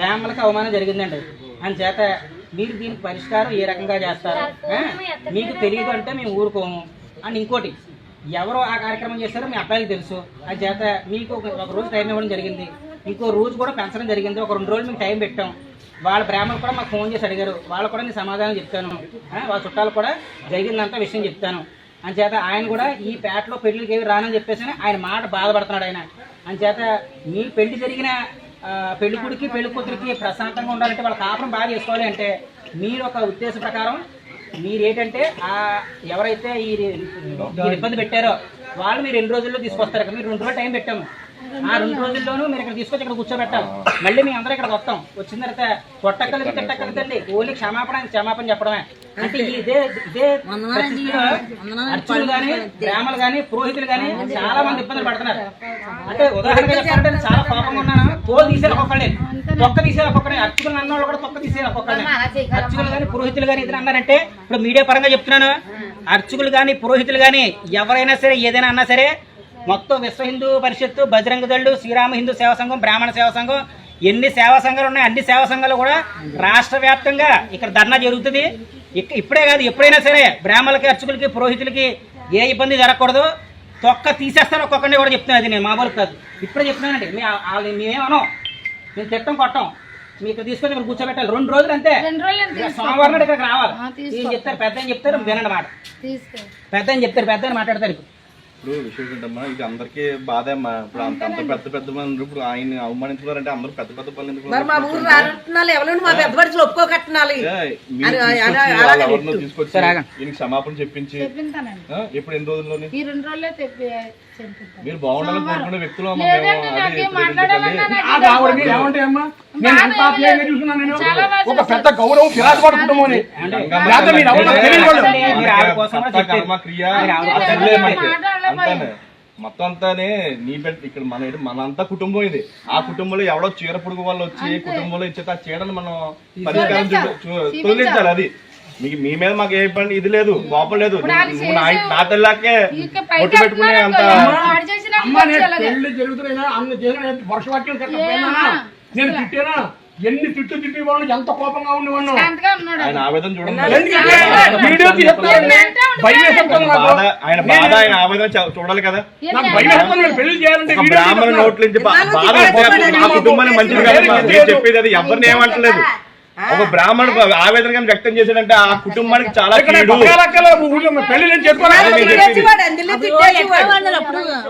బ్రాహ్మణులకు అవమానం జరిగిందండి. అని చేత మీరు దీనికి పరిష్కారం ఏ రకంగా చేస్తారు? మీకు తెలియదు అంటే మేము ఊరుకోము. అని ఇంకోటి ఎవరో ఆ కార్యక్రమం చేస్తారో మీ అబ్బాయికి తెలుసు. అది చేత మీకు ఒక రోజు టైం ఇవ్వడం జరిగింది. ఇంకో రోజు కూడా పెంచడం జరిగింది. ఒక రెండు రోజులు మీకు టైం పెట్టాం. వాళ్ళ బ్రాహ్మణులు కూడా మాకు ఫోన్ చేసి అడిగారు. వాళ్ళు కూడా నేను సమాధానం చెప్తాను. వాళ్ళ చుట్టాలు కూడా జరిగిందంతా విషయం చెప్తాను. అంచేత ఆయన కూడా ఈ పేటలో పెళ్ళికి ఏవి రానని చెప్పేసి ఆయన మాట బాధపడుతున్నాడు ఆయన. అంచేత మీ పెళ్ళి జరిగిన ఆ, పెళ్ళి కొడుకు పెళ్ళి కూతురికి ప్రశాంతంగా ఉండాలంటే వాళ్ళ కాపురం బాగా చేసుకోవాలి అంటే మీరు ఒక ఉద్దేశ ప్రకారం మీరేంటంటే ఆ ఎవరైతే ఈ ఇబ్బంది పెట్టారో వాళ్ళు మీరు ఎన్ని రోజుల్లో తీసుకొస్తారు? ఇక్కడ మీరు రెండు రోజులు టైం పెట్టాము. ఆ రెండు రోజుల్లోనూ మీరు ఇక్కడ తీసుకొచ్చి ఇక్కడ కూర్చోబెట్టాలి. మళ్ళీ మీ అందరూ ఇక్కడ వస్తాం. వచ్చిన తర్వాత కొట్టక్కలకి తిట్టక్కలకండి ఓన్లీ క్షమాపణ క్షమాపణ చెప్పడమే. అంటే ఇదే ఇదే అర్చకులు కానీ బ్రాహ్మణులు కానీ పురోహితులు కానీ చాలా మంది ఇబ్బందులు పడుతున్నారు. అంటే ఉదాహరణగా చెప్పాలంటే నేను చాలా ఉన్నాను తోలు తీసేది ఒక్కొక్కళ్ళే తొక్క తీసేది ఒక్కొక్కడే అర్చకులు అన్న వాళ్ళు కూడా తొక్క తీసేది ఒక్కొక్కడే అర్చకులు కానీ పురోహితులు కానీ ఇద్దరు అన్నారంటే ఇప్పుడు మీడియా పరంగా చెప్తున్నాను. అర్చకులు కానీ పురోహితులు కానీ ఎవరైనా సరే ఏదైనా అన్నా సరే మొత్తం విశ్వ హిందూ పరిషత్తు బజరంగ దళ్ళు శ్రీరామ హిందూ సేవా సంఘం బ్రాహ్మణ సేవా సంఘం ఎన్ని సేవా సంఘాలు ఉన్నాయి అన్ని సేవా సంఘాలు కూడా రాష్ట్ర వ్యాప్తంగా ఇక్కడ ధర్నా జరుగుతుంది. ఇప్పుడే కాదు ఎప్పుడైనా సరే బ్రాహ్మణులకి అర్చకులకి పురోహితులకి ఏ ఇబ్బంది జరగకూడదు. తొక్క తీసేస్తాను ఒక్కొక్కరిని కూడా చెప్తున్నాను అది నేను మామూలు కాదు. ఇప్పుడే చెప్తున్నానండి మీ వాళ్ళు మేమేమనం మేము తిట్టం కొట్టం. మీకు తీసుకొని ఇక్కడ కూర్చోబెట్టాలి. రెండు రోజులు అంతే. సోమవారం ఇక్కడికి రావాలి. ఏం చెప్తారు? పెద్ద చెప్తారు? వినండి మాట. పెద్ద చెప్తారు? పెద్ద మాట్లాడతారు ఇప్పుడు. ఇప్పుడు విషయం ఏంటమ్మా ఇది అందరికీ బాధే అమ్మా. ఇప్పుడు అంత అంత పెద్ద పెద్ద మంది ఇప్పుడు ఆయన అవమానించుకున్నారంటే అందరూ పెద్ద పెద్ద పనులు ఎందుకు మరి మా ఊరు ఎవరు మా పెద్ద ఎవరినో తీసుకొచ్చి. ఈయనకి క్షమాపణ చెప్పించి ఎప్పుడు ఎన్ని రోజుల్లోని? ఈ రెండు రోజులే తెప్పి చెప్పింతాను మీరు బాగుండాలని కోరుకునే వ్యక్తులు అమ్మా ఇప్పుడు ఒక పెద్ద గౌరవం పిరాజపాటు కుటుంబం అని. కర్మ, క్రియ, అంతానే. మొత్తం అంతానే నీ బిడ్డ ఇక్కడ మన మనంతా కుటుంబం ఇది. ఆ కుటుంబంలో ఎవడో చీర పురుగు వాళ్ళు వచ్చి కుటుంబంలో ఇచ్చే ఆ చీరను మనం పరిష్కారం తొలగించాలి అది. మీకు మీ మీద మాకు ఏ పని ఇది లేదు కోపం లేదు. నా తెల్లాకే ఒట్టు పెట్టుకునే అంత వాడు చేసిన. పెళ్ళి అన్న వర్షవాక్యం? నేను తిట్టానా? ఎన్ని తిట్టు తిట్టి వాళ్ళు ఎంత కోపంగా ఉండేవాళ్ళు ఆయన ఆవేదన చూడండి. భయం వేసేస్తుంది నాకు. బాధ ఆయన బాధ ఆయన ఆవేదన చూ- చూడాలి కదా? నాకు భయం వేస్తుంది నేను పెళ్ళి చేయాలంటే ఒక వీడియో బ్రాహ్మణ తీసేస్తున్నారు. నోట్ల నుంచి బా- ఇన్నాళ్ళు బాధ మా కుటుంబానికి మంచిది కాదు. మా- నేను చెప్పేది అది ఎవరిని ఏమంటలేదు. ఒక బ్రాహ్మణ ఆవేదన కానీ వ్యక్తం చేశాడంటే ఆ కుటుంబానికి చాలా ఇక్కడ కీడు. పక్కన ఊళ్ళో పెళ్ళి నేను చేసుకోవాలి నేను చెప్పేది. తిట్టేవాడు అందులో తిట్టేవాడు